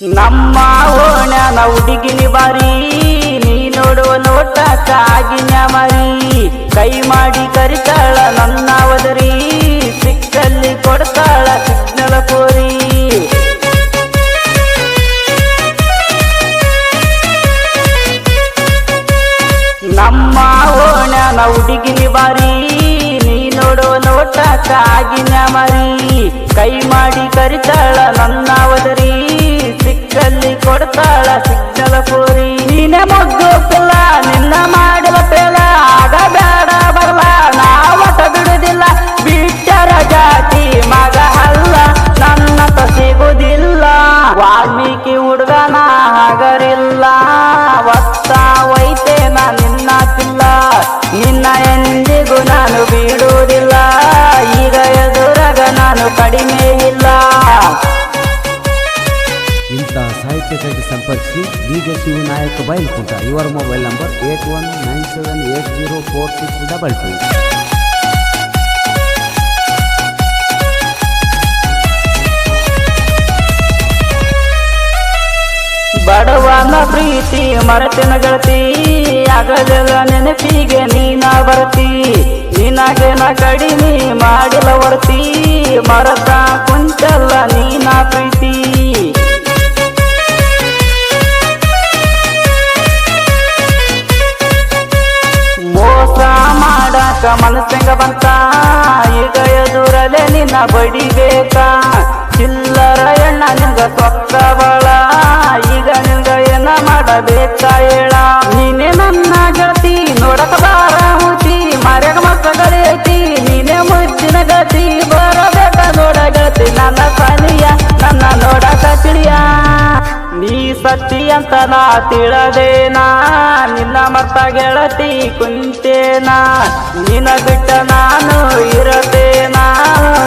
ನಮ್ಮ ಓಣ್ಯಾನ ಹುಡುಗಿನಿ ಬಾರಿ, ನೀ ನೋಡುವ ನೋಟ ಕಾಗಿನ ಮರಿ ಕೈ ಮಾಡಿ ಕರಿತಾಳ ನನ್ನ ಒದರಿ, ಸಿಕ್ಕಲ್ಲಿ ಕೊಡ್ತಾಳ ಸಿಗ್ನಲ ಕೋರಿ. ನಮ್ಮ ಓಣ್ಯಾನ ಹುಡುಗಿನಿ ಬಾರಿ, ನೀ ನೋಡುವ ನೋಟ ಕಾಗಿನ ಮರಿ ಕೈ ಮಾಡಿ ಕರಿತಾಳ ನನ್ನ ಒದರಿ ಸಿಕ್ಕಲ್ಲಿ ಕೊಡ್ತಾಳ ಸಿಕ್ಕಲ ಪೋರಿ. ನೀನೆ ಮೊಗ್ಗು ಪಿಲ್ಲ ನಿನ್ನ ಮಾಡಿದ ಪೇಲ ಆಗ ಇಂತಹ ಸಾಹಿತ್ಯಕ್ಕಾಗಿ ಸಂಪರ್ಕಿಸಿ ಡಿ ಇವರ mobile number eight one nine seven eight zero four six double two. ಬಡವನ ಪ್ರೀತಿ ಮರತಿನ ಗೆಳತಿ ಆಗಲಿಲ್ಲ ನೆನಪಿಗೆ ನೀನ ಬರ್ತಿ. ನಿನಗೆ ನ ಕಡಿಮೆ ಮಾಡಿಲ್ಲ ವರ್ತಿ ಮರತ ಎದುರಲೆ ಬಡಿಬೇಕ? ಚಿಲ್ಲರ ಎಣ್ಣ ನಿಂಗ ಸೊಕ್ಕ ಈಗ ನಿಂಗ ಏನ ಮಾಡಬೇಕಾ ಹೇಳ? ನೀನೆ ನನ್ನ ಗೆಳತಿ ನೋಡಕ ಬಾರ ಹುತಿ ಮರ್ಯಾಗ ಮಕ್ಕಳು ಐತಿ. ನೀನೆ ಮುಚ್ಚಿನ ಗತಿ, ಬರಬೇಕ ನೋಡ ಗೆಳತಿ ನನ್ನ ಸನಿಯ, ನನ್ನ ನೋಡಕ ತಿಳಿಯ. ನೀ ಸತ್ತಿ ಅಂತ ನಾ ತಿಳದೇನಾ. ಮತ್ತ ಗೆಳತಿ ಕುಂತೇನಾ? ನಿನ ಬಿಟ್ಟ ನಾನು ಇರತೇನಾ?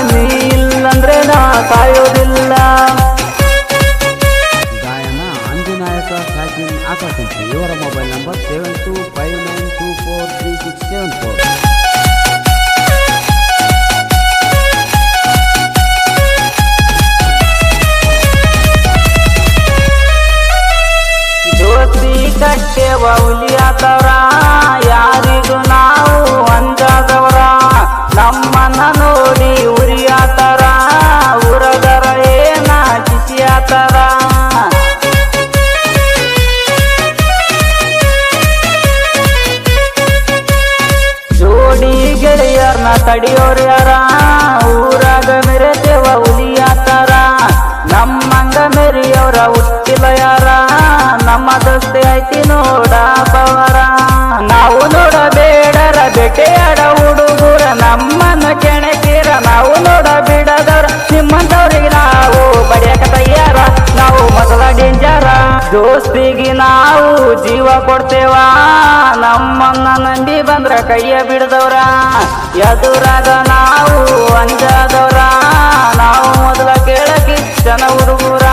ನೀ ಇಲ್ಲಂದ್ರೆ ನಾ ಕಾಯೋದಿಲ್ಲ ಗಾಯನ ಅಂಜನಾಯಕ ಸಾಕಿನ್ ಆಕಾಶಂಪಿ ಇವರ mobile number seven two five nine two four three six seven four ತಡಿಯೋರ್ ಯಾರ ಊರಾಗ ಮೆರೆತೇವ ಹುಲಿಯಾತರ. ನಮ್ಮಂಗ ಮೆರಿಯೋರ ಹುಟ್ಟಿಲ್ಲ ಯಾರ ನಮ್ಮ ದೋಸ್ತಿ ಐತಿ ನೋಡ ಬವರಾ ನಾವು ನೋಡಬೇಡರ, ಬೇಟೆಯಾಡ ಹುಡುಗರ. ನಮ್ಮನ್ನ ಕೆಣಕೀರ, ನಾವು ನೋಡ ಬಿಡದರ ನಿಮ್ಮಂದವ್ರಿಗೆ ನಾವು ಬಡಿಯಕ ತಯ್ಯಾರ ನಾವು ಮೊದಲ ಡೇಂಜರ. ದೋಸ್ತಿಗೆ ನಾವು ಜೀವ ಕೊಡ್ತೇವ. ನಮ್ಮನ್ನ ನಂಬಿ ಬಂದ್ರ ಕೈಯ ಬಿಡದವ್ರ. ಎದುರಾಗ ನಾವು ಅಂಜಾದವ್ರ. ನಾವು ಮೊದಲ ಕೇಳಕ್ಕೆ ಜನ ಹುಡುಗರ.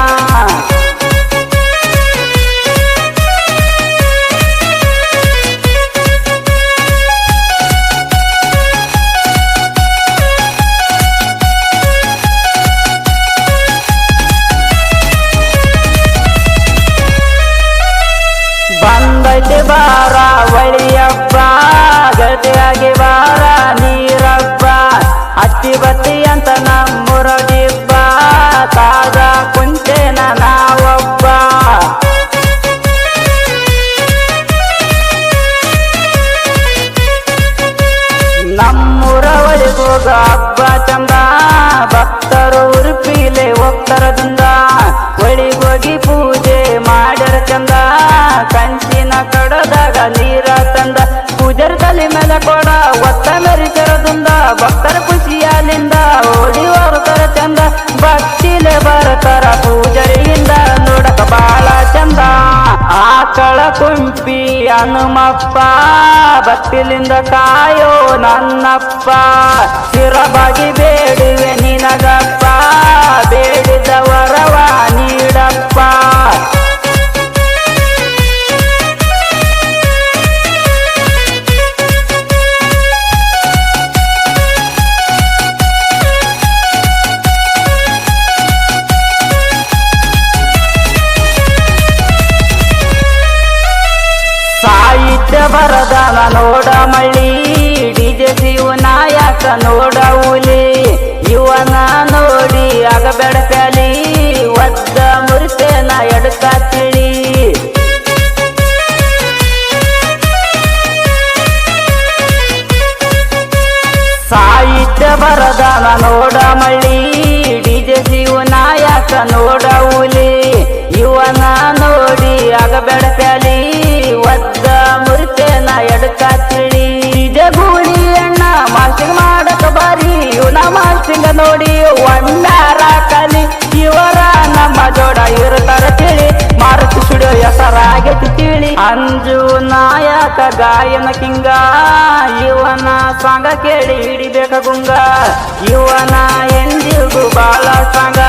ಹಬ್ಬ ಚಂದ ಭಕ್ತರು ಉರುಪಿಲೆ ಒಳಿ ಒಳಿಗೋಗಿ ಪೂಜೆ ಮಾಡ್ಯಾರ ಚಂದ. ಕಂಚಿನ ಕಡದಾಗ ನೀರ ತಂದ. ಪೂಜರ ತಲೆ ಮೇಲೆ ಕೊಡ, ಒತ್ತ ಮೆರಿಸರದಿಂದ ಭಕ್ತರ ಅನುಮಪ್ಪ ಹನುಮಪ್ಪ ಭಕ್ತಿಲಿಂದ ಕಾಯೋ ನನ್ನಪ್ಪ. ಸ್ಥಿರವಾಗಿ ಬೇಡುವೆ ನಿನಗಪ್ಪ ಬೇಡಿದ ವರವ ನೀಡಪ್ಪ. ನೋಡ ಮಳ್ಳಿ, ಡಿಜೆ ಶಿವ ನಾಯಕ ನೋಡ ಹುಲಿ. ಇವನ ನೋಡಿ ಆಗಬೇಡ ಪ್ಯಾಲಿ, ಒದ್ದ ಮುರಿತೇನ ಎಡಕ ತಿಳಿ. ಸಾಹಿತ್ಯ ಬರದಾನ ನೋಡ ಮಳ್ಳಿ, ಡಿಜೆ ಶಿವ ನಾಯಕ ನೋಡ ಹುಲಿ. ಇವನ ನೋಡಿ ಆಗಬೇಡ ತಿಳಿ ಅಂಜು ನಾಯಕ ಗಾಯನ ಕಿಂಗ ಇವನ ಸಾಂಗ ಕೇಳಿ ಹಿಡಿಬೇಕ ಗುಂಗ. ಇವನ ಎಂದಿಗೂ ಬಾಲ ಸಾಂಗ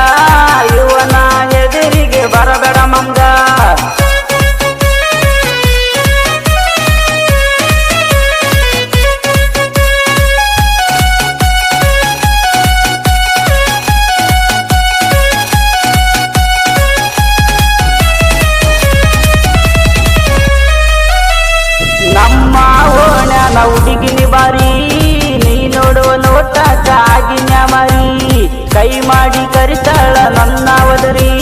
ಇವನ ಎದುರಿಗೆ ಬರಬೇಡ ಮಂಗ. ಕರಿತಾಳ ನನ್ನ ಒದರಿ